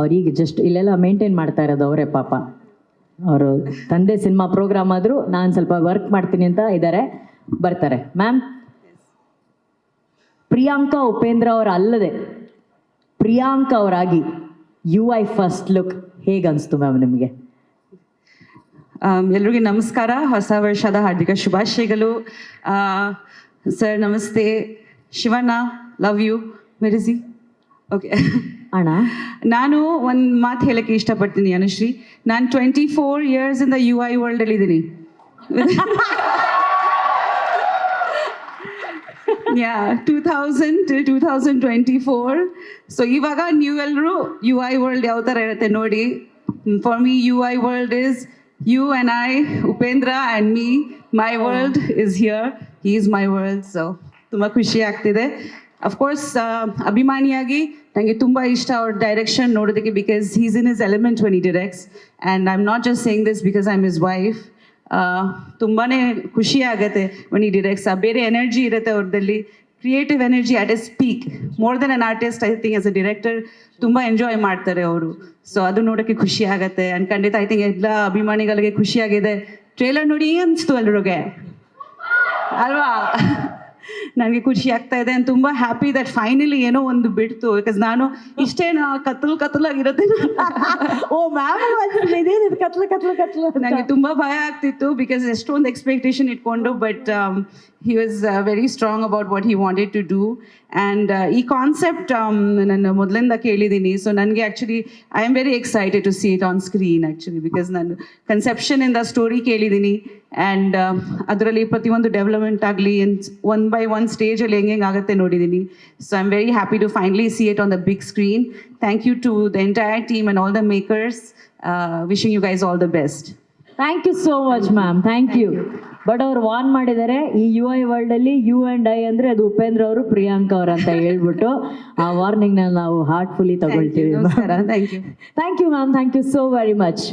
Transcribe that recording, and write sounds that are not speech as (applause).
ಅವ್ರೀಗ just ಇಲ್ಲೆಲ್ಲ maintain ಮಾಡ್ತಾ ಇರೋದು ಅವರೇ ಪಾಪ. ಅವರು ತಂದೆ ಸಿನಿಮಾ ಪ್ರೋಗ್ರಾಮ್ ಆದರೂ ನಾನು ಸ್ವಲ್ಪ ವರ್ಕ್ ಮಾಡ್ತೀನಿ ಅಂತ ಇದ್ದಾರೆ ಬರ್ತಾರೆ. ಮ್ಯಾಮ್ ಪ್ರಿಯಾಂಕಾ ಉಪೇಂದ್ರ ಅವರ ಅಲ್ಲದೆ ಪ್ರಿಯಾಂಕಾ ಅವರಾಗಿ ಯು ಐ ಫಸ್ಟ್ ಲುಕ್ ಹೇಗೆ ಅನಿಸ್ತು ಮ್ಯಾಮ್ ನಿಮಗೆ? ಎಲ್ರಿಗೂ ನಮಸ್ಕಾರ. ಹೊಸ ವರ್ಷದ ಹಾರ್ದಿಕ ಶುಭಾಶಯಗಳು. ಸರ್ ನಮಸ್ತೆ. ಶಿವಣ್ಣ ಲವ್ ಯು ಮೆರಿಸಿ ಓಕೆ ಅಣ್ಣ? ನಾನು ಒಂದು ಮಾತು ಹೇಳಕ್ಕೆ ಇಷ್ಟಪಡ್ತೀನಿ ಅನುಶ್ರೀ. ನಾನು ಟ್ವೆಂಟಿ ಫೋರ್ ಇಯರ್ಸ್ ಇಂದ ಯು ಐ ವರ್ಲ್ಡ್ ಅಲ್ಲಿ ಇದ್ದೀನಿ. Yeah two thousand two thousand twenty four so ಇವಾಗ ನೀವು ಎಲ್ಲರೂ ಯು ಐ ವರ್ಲ್ಡ್ ಯಾವ ಥರ ಇರುತ್ತೆ ನೋಡಿ. For me U I world is U and I Upendra and me my world is here he is my world so ತುಂಬ ಖುಷಿ ಆಗ್ತಿದೆ. ಅಫ್ಕೋರ್ಸ್ ಅಭಿಮಾನಿಯಾಗಿ ನನಗೆ ತುಂಬ ಇಷ್ಟ ಅವ್ರ ಡೈರೆಕ್ಷನ್ ನೋಡೋದಕ್ಕೆ because he's in is element when he directs and I am not just saying this because I am his wife ತುಂಬಾ ಖುಷಿ ಆಗುತ್ತೆ ವೆನ್ ಇ ಡಿರೆಕ್ಟ್ಸ್ ಆ ಬೇರೆ ಎನರ್ಜಿ ಇರುತ್ತೆ ಅವ್ರದ್ದಲ್ಲಿ creative energy at a speak more than an artist I think as a director ತುಂಬ enjoy ಮಾಡ್ತಾರೆ ಅವರು. So ಅದು ನೋಡೋಕ್ಕೆ ಖುಷಿ ಆಗುತ್ತೆ. ಆ್ಯಂಡ್ ಖಂಡಿತ ಐ ಥಿಂಕ್ ಎಲ್ಲ ಅಭಿಮಾನಿಗಳಿಗೆ ಖುಷಿಯಾಗಿದೆ ಟ್ರೇಲರ್ ನೋಡಿ ಅನಿಸ್ತು ಎಲ್ರಿಗೆ? ಅಲ್ವಾ? ನನಗೆ ಖುಷಿ ಆಗ್ತಾ ಇದೆ and ತುಂಬ ಹ್ಯಾಪಿ ದಟ್ ಫೈನಲಿ ಏನೋ ಒಂದು ಬಿಡ್ತು. ಬಿಕಾಸ್ ನಾನು ಇಷ್ಟೇನಾ ಕತ್ಲು ಕತ್ಲಾಗಿರುತ್ತೆ (laughs) ಓ ಮ್ಯಾಮ್ ಇದೇನಿದು ಕತ್ಲು ಕತ್ಲು ಕತ್ಲು. ನನಗೆ ತುಂಬಾ ಭಯ ಆಗ್ತಿತ್ತು ಬಿಕಾಸ್ ಎಷ್ಟೊಂದು ಎಕ್ಸ್ಪೆಕ್ಟೇಷನ್ ಇಟ್ಕೊಂಡು um, but he was very strong about what he wanted to do and ಈ ಕಾನ್ಸೆಪ್ಟ್ ನಾನು ಮೊದಲಿಂದ ಕೇಳಿದ್ದೀನಿ. ಸೊ ನನಗೆ actually I am very excited to see it on screen actually because ನಾನು ಕನ್ಸೆಪ್ಷನಿಂದ ಸ್ಟೋರಿ ಕೇಳಿದ್ದೀನಿ. ಆ್ಯಂಡ್ ಅದರಲ್ಲಿ ಪ್ರತಿಯೊಂದು ಡೆವಲಪ್ಮೆಂಟ್ ಆಗಲಿ ಒನ್ ಬೈ ಒನ್ ಸ್ಟೇಜಲ್ಲಿ ಹೆಂಗೆ ಹೆಂಗೆ ಆಗುತ್ತೆ ನೋಡಿದ್ದೀನಿ so I am very happy to finally see it on the big screen thank you to the entire team and all the makers wishing you guys all the best thank you so much ma'am thank you but ಅವ್ರು warn ಮಾಡಿದ್ದಾರೆ ಈ U I world ಅಲ್ಲಿ U and I ಅಂದ್ರೆ ಅದು ಉಪೇಂದ್ರ ಅವರು ಪ್ರಿಯಾಂಕಾ ಅವ್ರು ಅಂತ ಹೇಳ್ಬಿಟ್ಟು ಆ ವಾರ್ನಿಂಗ್ ನಾವು ಹಾರ್ಟ್ಫುಲಿ ತಗೊಳ್ತೀವಿ thank you ma'am thank you so very much